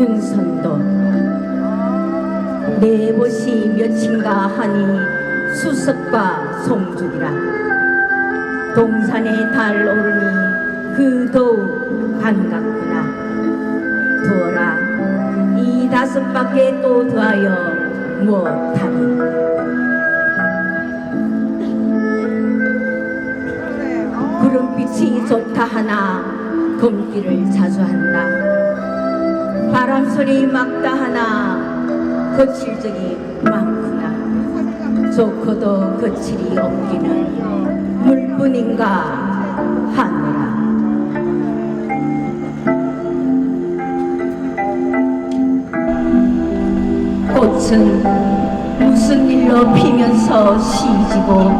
윤선도 내 곳이 몇인가 하니 수석과 송죽이라. 동산에 달 오르니 그 더욱 반갑구나. 두어라 이 다섯 밖에 또 더하여 무엇하니. 구름빛이 좋다 하나 검기를 자주 한다 바람소리 막다 하나 거칠 적이 많구나. 좋고도 거칠이 없기는 물뿐인가 하느라. 꽃은 무슨 일로 피면서 시지고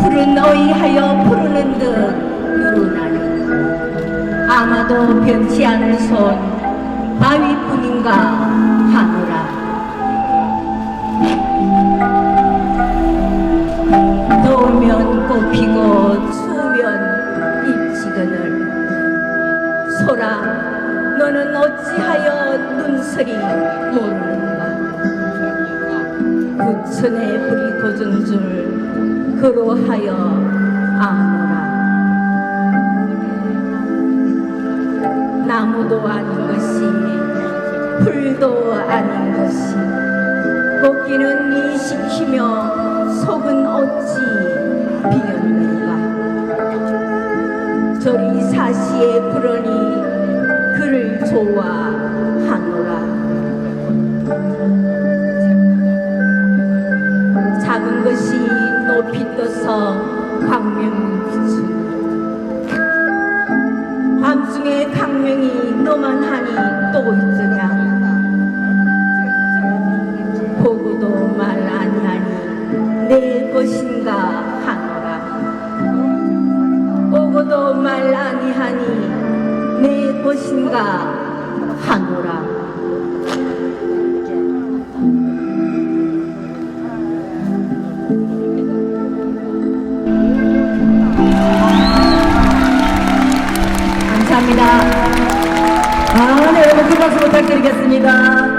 푸른 어이하여 푸르는 듯 누르나니. 아마도 변치 않을 손 바위뿐인가 하노라. 더우면 꽃피고 추우면 잎지거늘 소라 너는 어찌하여 눈설이 모르는가? 부천에 불이 돋은 줄 그로하여 아노라. 나무도 것이 풀도 아닌 것이 꽃기는 이시키며 속은 어찌 비었는가 저리 사시에 부르니 그를 좋아하노라. 작은 것이 높이 떠서 광명이 비추니. 밤중에 강명이 될 것인가 하노라 보고도 말 아니하니 내 것인가 하노라 감사합니다. 아, 네, 여러분 큰 박수 부탁드리겠습니다.